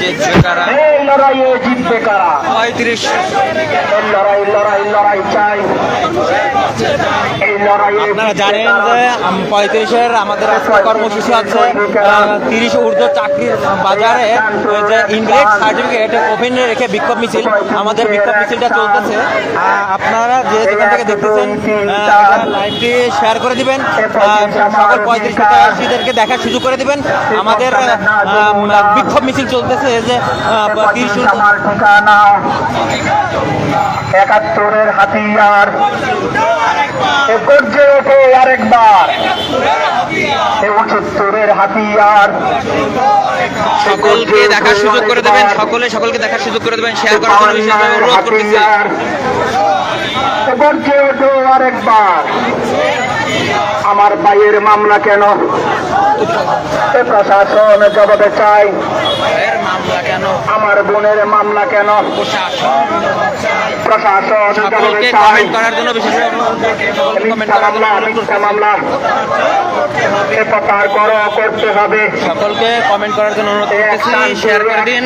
জিতবে কারা এই লড়াইয়ে জিতবে কারা? পঁয়ত্রিশ। লড়াই লড়াই লড়াই চাই। আপনারা জানেন যে পঁয়ত্রিশের আমাদের আজকে কর্মসূচি আছে তিরিশ ঊর্ধ্ব চাকরির বাজারে ওই যে ইনভ্যালিড সার্টিফিকেট ওপেনে রেখে বিক্ষোভ মিছিল আমাদের বিক্ষোভ মিছিলটা চলতেছে। আপনারা যে যেখান থেকে দেখতেছেন লাইভটি শেয়ার করে দিবেন। সকল পঁয়ত্রিশ প্রত্যাশীদেরকে দেখার সুযোগ করে দিবেন। আমাদের বিক্ষোভ মিছিল চলতেছে। যে আমার ঠিকানা একাত্তরের হাতিয়ার। গর্জে ওঠে আরেকবার। হাতিয়ার। সকলকে দেখার সুযোগ করে দেবেন সকলে সকলকে দেখার সুযোগ করে দেবেন শেয়ার করার জন্য বিশেষভাবে অনুরোধ করতেছি। হাতিয়ার গর্জে ওঠে আরেকবার। আমার ভাইয়ের মামলা কেন? প্রশাসন জবাবে চাই। আমার বোনের মামলা কেন? প্রশাসন জবাবে চাই। মামলা মিথ্যা মামলা। এ প্রকার করো করতে হবে। সকলকে কমেন্ট করার জন্য অনুরোধ করতেছি। শেয়ার করে দিন।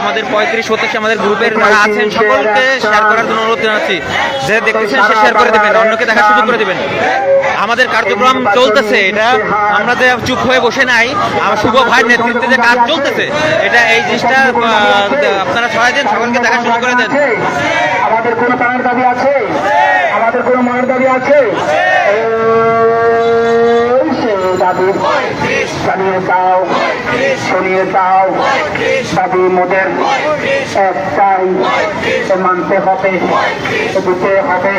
আমাদের পঁয়ত্রিশ প্রত্যাশী আমাদের গ্রুপের যারা আছেন সকলকে শেয়ার করার জন্য অনুরোধ জানাচ্ছি। যে দেখতেছেন সে শেয়ার করে দিবেন অন্যকে দেখার সুযোগ করে দিবেন। আমাদের কার্যক্রম চলতেছে এটা আমরা যে চুপ হয়ে বসে নাই, আমার শুভ ভাই নেতৃত্বে যে কাজ চলতেছে, এটা এই জিনিসটা আপনারা ছড়াই দেন, সকলকে দেখা শুরু করে দেন। আমাদের কোনো প্রাণের দাবি আছে? আমাদের কোনো মায়ের দাবি আছে? দাবি দাও শুনিয়ে দাও। দাবি মোদের। একটাই। মানতে হবে। দিতে হবে।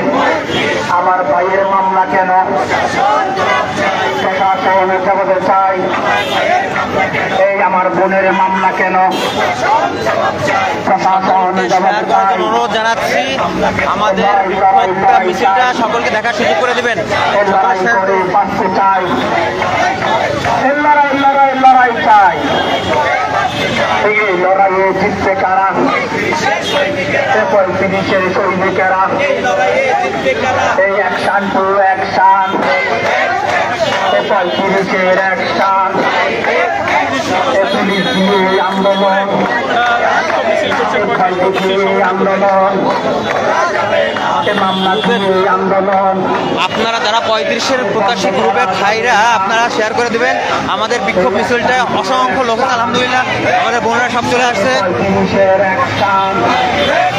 আমার ভাইয়ের মামলা কেন? প্রশাসন চাই। এই আমার বোনের মামলা কেন? অনুরোধ জানাচ্ছি আমাদের মিছিলটা সকলকে দেখার সুযোগ করে দিবেন। লড়াই করে লড়াই লড়াই চাই। এই লড়াইয়ে জিতবে কারা? এ পঁয়ত্রিশের সৈনিকেরা। এই অ্যাকশান টু অ্যাকশান। এ পঁয়ত্রিশের অ্যাকশান। আন্দোলন আপনারা যারা পঁয়ত্রিশের প্রকাশী গ্রুপের ভাইরা আপনারা শেয়ার করে দেবেন। আমাদের বিক্ষোভ মিছিলটা অসংখ্য লোক আলহামদুলিল্লাহ। আমাদের বোনেরা সব চলে আসছে।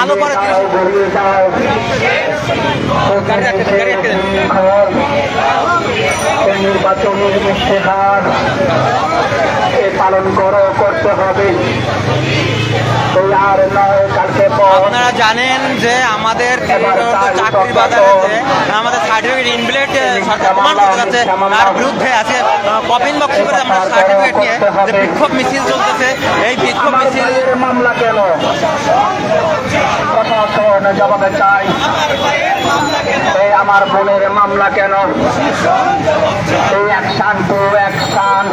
আলো ইশতেহার পালন করো করতে হবে আপনারা জানেন যে আমাদের চাকরির বাজারে যে আমাদের সার্টিফিকেট ইনভ্যালিড সরকার প্রমাণ করতে যাচ্ছে, তার বিরুদ্ধে আছে কপিন বক্স করে আমরা সার্টিফিকেট নিয়ে যে বিক্ষোভ মিছিল চলতেছে, এই বিক্ষোভ মিছিল মামলা কেন জবাবে চাই। এই আমার বোনের মামলা কেন? এই অ্যাকশান টু অ্যাকশান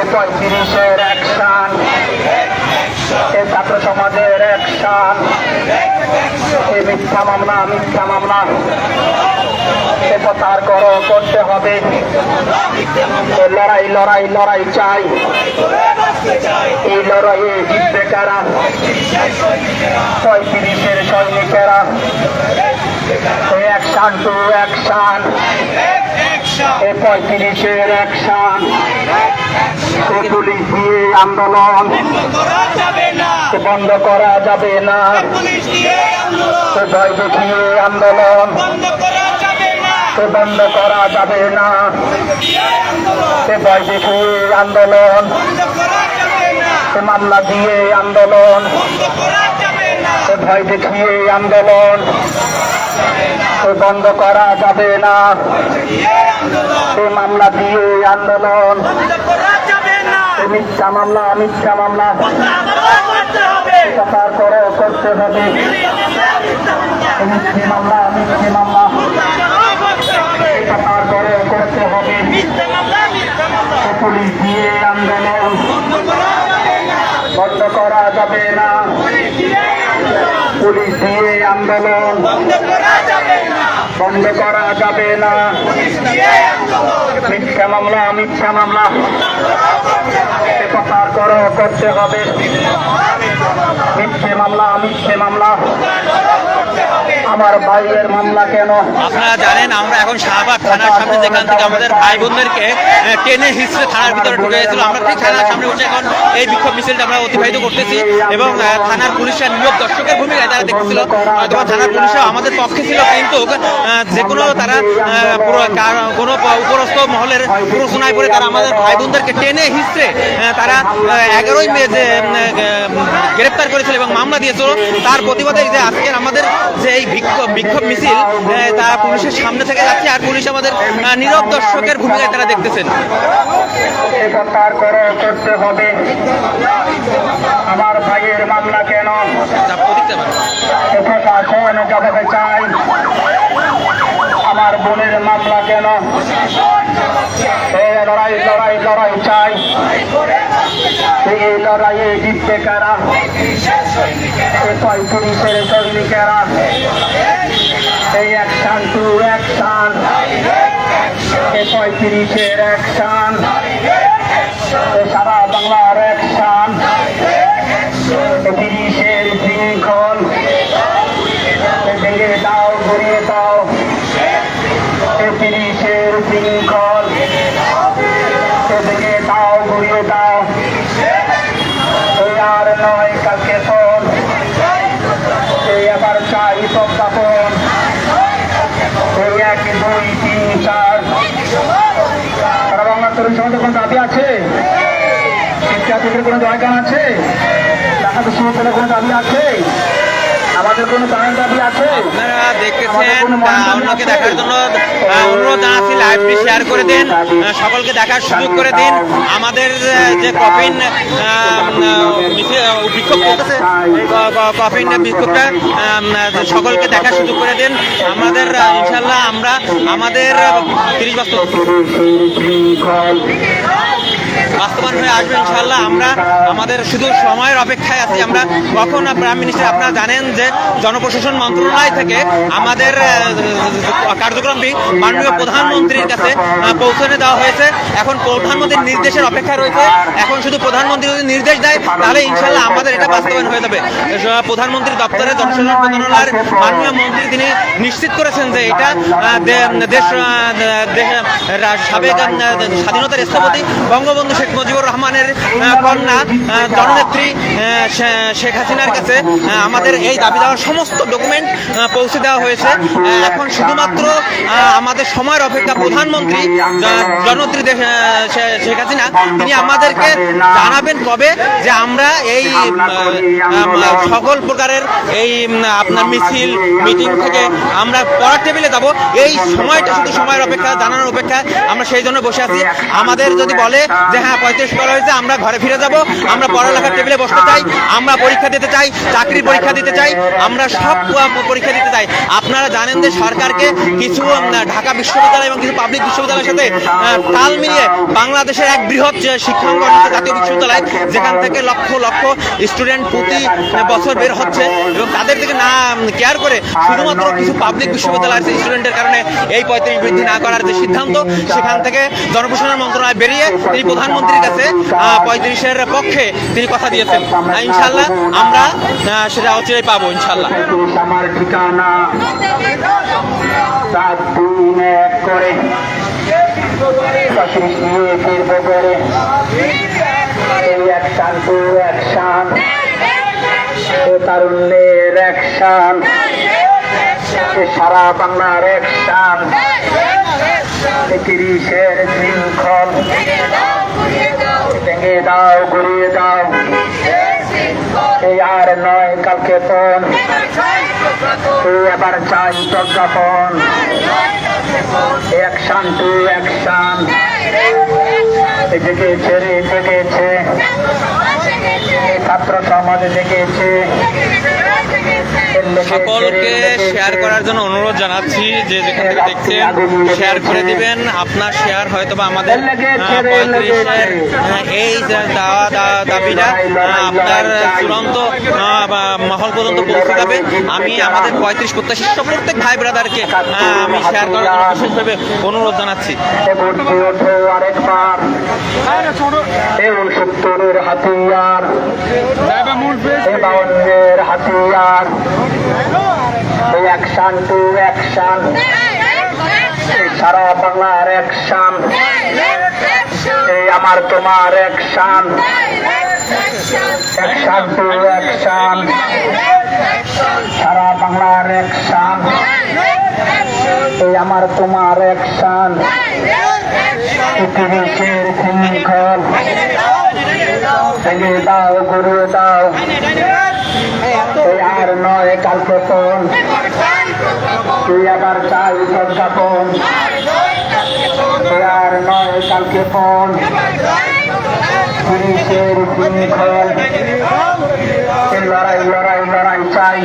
এ পঁয়ত্রিশের শান। এ ছাত্র সমাজের শান। এই মিথ্যা মামলা মিথ্যা মামলা। এ প্রচার করো, করতে হবে। লড়াই লড়াই লড়াই চাই। এই লড়াইয়ে জিতবে কারা? পঁয়ত্রিশের সৈনিকেরা। Action to action. এ পঁয়ত্রিশের অ্যাকশান। এ পুলিশ দিয়ে আন্দোলন। বন্ধ করা যাবে না। ভয় দেখিয়ে আন্দোলন। এ বন্ধ করা যাবে না। সে দেখিয়ে আন্দোলন। সে মামলা দিয়ে আন্দোলন। সে ভয় দেখিয়ে আন্দোলন। এ বন্ধ করা যাবে না। এ মামলা দিয়ে আন্দোলন। মিথ্যা মামলা মিথ্যা মামলা। প্রচার করো, করতে হবে। মিথ্যে মামলা মিথ্যে মামলা। এটা তারপরে করতে হবে। পুলিশ দিয়ে আন্দোলন বন্ধ করা যাবে না। পুলিশ দিয়ে আন্দোলন বন্ধ করা যাবে না। মিথ্যা মামলা মিথ্যা মামলা। প্রচার করো করতে হবে। মিথ্যে মামলা মিথ্যে মামলা। আমার ভাইয়ের মামলা কেন? আপনারা জানেন, আমরা এখন শাহবাগ থানার সামনে যেখান থেকে আমাদের ভাই বোনদেরকে টেনে হিসড়ে থানার ভিতরে ঢুকে গেছিল। আমরা ঠিক থানার সামনে বসে এখন এই বিক্ষোভ মিছিলটা আমরা অতিবাহিত করতেছি এবং থানার পুলিশের নিয়োগ দর্শকের ভূমিকায় তারা হয়তো বা থানার পুলিশও আমাদের পক্ষে ছিল, কিন্তু যে কোনো তারা কোনো উপরস্থ মহলের প্ররোচনায় পড়ে তারা আমাদের ভাই বোনদেরকে টেনে হিসড়ে তারা এগারোই মে যে গ্রেপ্তার করেছিল এবং মামলা দিয়েছিল। তার প্রতিবাদে যে আজকের আমাদের যে এই বিক্ষোভ বিক্ষোভ মিছিল তা পুলিশের সামনে থেকে যাচ্ছে আর পুলিশ আমাদের নীরব দর্শকের ভূমিকায় তারা দেখতেছেন। করতে হবে। আমার ভাইয়ের মামলা কেন। প্রশাসন চাই। আমার বোনের মামলা কেন? লড়াই লড়াই লড়াই চাই। এই লড়াইয়ে জিতবে কারা? এ পঁয়ত্রিশের সৈনিকেরা? এই অ্যাকশন টু অ্যাকশন এ পঁয়ত্রিশের অ্যাকশন সারা বাংলার অ্যাকশন এ তিরিশের শৃঙ্খল এ ভেঙে দাও ঘুরিয়ে দাও এ তিরিশের শৃঙ্খল এ ভেঙে দাও ঘুরিয়ে দাও এই আর নয় কালকে ফোন এই আবার চাই প্রজ্ঞাপন এই এক দুই তিন চার সারা বাংলার তরুণ সমাজের কোনো দাবি আছে শিক্ষার্থীদের কোনো জায়গা আছে ঢাকা বিশ্ববিদ্যালয়ের কোনো দাবি আছে আমাদের কোনো দাবি আছে আপনারা দেখতেছেন অন্যকে দেখার জন্য অনুরোধ লাইভটি শেয়ার করে দিন সকলকে দেখার সুযোগ করে দিন আমাদের যে কফিন বিক্ষোভ কফিন বিক্ষোভটা সকলকে দেখার সুযোগ করে দিন আমাদের ইনশাল্লাহ আমরা আমাদের তিরিশ বছর বাস্তবায়ন হয়ে আসবে ইনশাল্লাহ আমরা আমাদের শুধু সময়ের অপেক্ষায় আছি। আমরা কখন প্রাইম মিনিস্টার আপনারা জানেন যে জনপ্রশাসন মন্ত্রণালয় থেকে আমাদের কার্যক্রমটি মাননীয় প্রধানমন্ত্রীর কাছে পৌঁছানো দেওয়া হয়েছে। এখন প্রধানমন্ত্রীর নির্দেশের অপেক্ষা রয়েছে। এখন শুধু প্রধানমন্ত্রী যদি নির্দেশ দেয় তাহলে ইনশাল্লাহ আমাদের এটা বাস্তবায়ন হয়ে যাবে। আহ, প্রধানমন্ত্রী দপ্তরে জনসাধারণ মন্ত্রণালয়ের মাননীয় মন্ত্রী তিনি নিশ্চিত করেছেন যে এটা দেশ সাবেক স্বাধীনতার স্থপতি বঙ্গবন্ধু শেখ মুজিবুর রহমানের কন্যা জননেত্রী শেখ হাসিনার কাছে আমাদের এই দাবি দেওয়ার সমস্ত ডকুমেন্ট পৌঁছে দেওয়া হয়েছে। এখন শুধুমাত্র আমাদের সময়ের অপেক্ষা প্রধানমন্ত্রী জননেত্রী শেখ হাসিনা, তিনি আমাদেরকে জানাবেন কবে যে আমরা এই সকল প্রকারের এই আপনার মিছিল, মিটিং থেকে আমরা পড়ার টেবিলে যাব। এই সময়টা শুধু সময়ের অপেক্ষা, জানানোর অপেক্ষা, আমরা সেই জন্য বসে আছি। আমাদের যদি বলে যে হ্যাঁ পঁয়ত্রিশ করা হয়েছে, আমরা ঘরে ফিরে যাব, আমরা পড়ালেখার টেবিলে বসতে চাই, আমরা পরীক্ষা দিতে চাই, চাকরির পরীক্ষা দিতে চাই, আমরা সব পরীক্ষা দিতে চাই। আপনারা জানেন যে সরকারকে কিছু ঢাকা বিশ্ববিদ্যালয় এবং কিছু পাবলিক বিশ্ববিদ্যালয়ের সাথে তাল মিলিয়ে বাংলাদেশের এক বৃহৎ শিক্ষাঙ্গন জাতীয় বিশ্ববিদ্যালয়, যেখান থেকে লক্ষ লক্ষ স্টুডেন্ট প্রতি বছর বের হচ্ছে এবং তাদের থেকে না কেয়ার করে শুধুমাত্র কিছু পাবলিক বিশ্ববিদ্যালয় বিশ্ববিদ্যালয়ের স্টুডেন্টের কারণে এই পঁয়ত্রিশ বৃদ্ধি না করার যে সিদ্ধান্ত, সেখান থেকে জনপ্রশাসন মন্ত্রণালয় বেরিয়ে তিনি প্রধানমন্ত্রীর কাছে পঁয়ত্রিশের পক্ষে তিনি কথা দিয়েছেন। ইনশাল্লাহ আমরা সেটা হচ্ছে পাবো ইনশাল্লাহ আমার ঠিকানা সাত দিন এক করে সারা বাংলার অ্যাকশন তিরিশের শৃঙ্খল। দাও ঘুরিয়ে দাও। এই আর নয় কালকে ফোন। এবার চাই প্রজ্ঞাপন এক শান্তি এক এদিকে ছেড়ে জেগেছে ছাত্র সমাজ জেগেছে সকলকে শেয়ার করার জন্য অনুরোধ জানাচ্ছি যে যেখান থেকে দেখছেন শেয়ার করে দিবেন। আপনার শেয়ার হয়তো বা আমাদের পঁয়ত্রিশের এই যে দাওয়া দাবিটা আপনার চূড়ান্ত বা মহল পর্যন্ত পৌঁছে যাবে। আমি আমাদের পঁয়ত্রিশ প্রত্যাশী সব প্রত্যেক ভাই ব্রাদারকে আমি শেয়ার করার জন্য বিশেষভাবে অনুরোধ জানাচ্ছি। উনসত্তরের হাতিয়ার। বাউন্নের হাতিয়ার। অ্যাকশন টু অ্যাকশন সারা বাংলার অ্যাকশন এই আমার তোমার অ্যাকশন অ্যাকশন টু অ্যাকশন সারা বাংলার অ্যাকশন এই আমার তোমার অ্যাকশন ইতিহাসের শৃঙ্খল ভেঙে দাও গুরু দাও আর নয় কালকে ফোন তুই আবার চাই প্রজ্ঞাপন আর নয় কালকে ফোন পুলিশের এই লড়াই লড়াই লড়াই চাই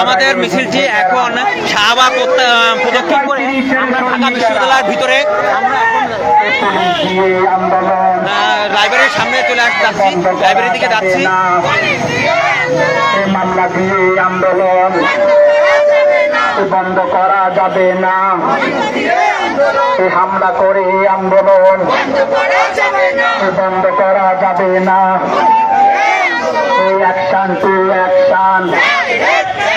আমাদের মিছিলটি এখন শাহবাগ প্রদক্ষিণ করে আমরা ঢাকা বিশ্ববিদ্যালয়ের ভিতরে লাইব্রেরির সামনে চলে আস যাচ্ছি লাইব্রেরির দিকে যাচ্ছি। আন্দোলন বন্ধ করা যাবে না। হামলা করে আন্দোলন। বন্ধ করা যাবে না। এই action to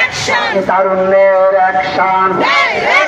It's Tarunne Rakshan. Hey, hey.